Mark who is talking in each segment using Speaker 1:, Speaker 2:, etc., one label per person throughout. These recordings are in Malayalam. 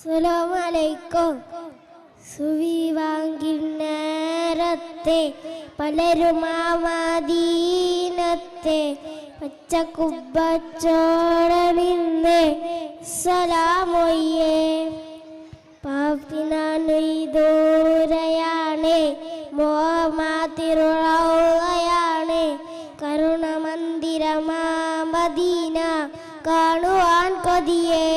Speaker 1: അസ്സലാമലൈക്കും. സുവി വാങ്ങി നേരത്തെ പലരും ആ മദീനത്തെ പച്ചക്കുബച്ചോടെ നിന്ന് സലാമൊയ്യേ. പാപ്പിനാണ് മോമാതിരുളയാണ് കരുണമന്ദിരമാ മദീന കാണുവാൻ കൊതിയേ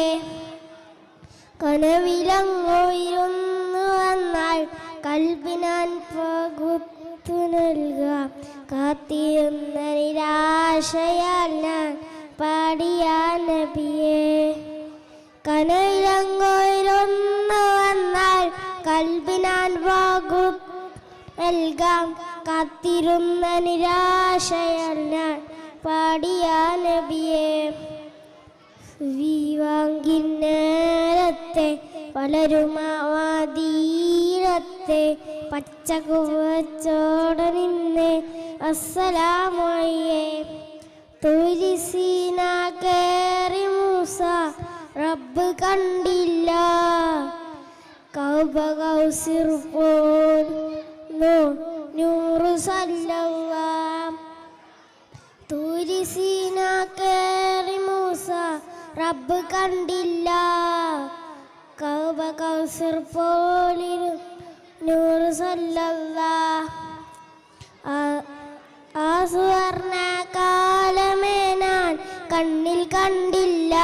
Speaker 1: കനവിലങ്ങോയിരുന്നു വന്നാൽ കൽപ്പിനാൻ പകുത്തു നൽകാം കാത്തിരുന്ന നിരാശയാൽ ഞാൻ പാടിയ നബിയെ. കനവിലങ്ങോയിരുന്നു വന്നാൽ കൽപ്പിനാൻ പകു നൽകാം. കാത്തിരുന്ന നിരാശയാൽ ഞാൻ പാടിയ നബിയെ. വിവാങ്കി നേരത്തെ പലരുമാവാദീനത്തെ പച്ചകുവച്ചോടെ നിന്ന് അസ്സലാമൊയ്യേ തുരിസീന കേറി മൂസ റബ്ബ് കണ്ടില്ല. കൗബ കൗസിർ പോൽ നൂറ് സല്ലവാം തുരിസീന മൂസ റബ്ബ് കണ്ടില്ല. കൗബ കൗസർ പോലിരു നൂറ് സല്ലല്ലാ. ആ- സുവർണ കാലമേ ഞാൻ കണ്ണിൽ കണ്ടില്ല.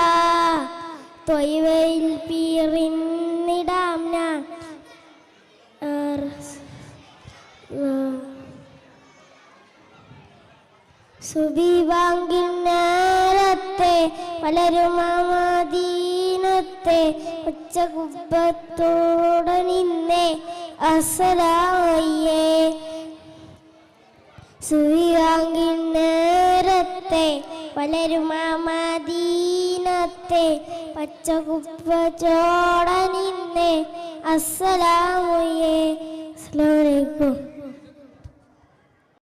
Speaker 1: തൊയ്വയിൽ പീറിന്നിടാം ഞാൻ. സുബീവാങ്കിൽ. നേരത്തെ പലരും മദീനത്തെ ഉച്ചകുബത്തോടെ കുപ്പത്തോടെ നിന്നേ അസലായേ വാങ്ങി നേരത്തെ പച്ച മദീനത്തെ നിന്നേ അസ്സലാമയ്യേ അസ്സലാമലൈക്കും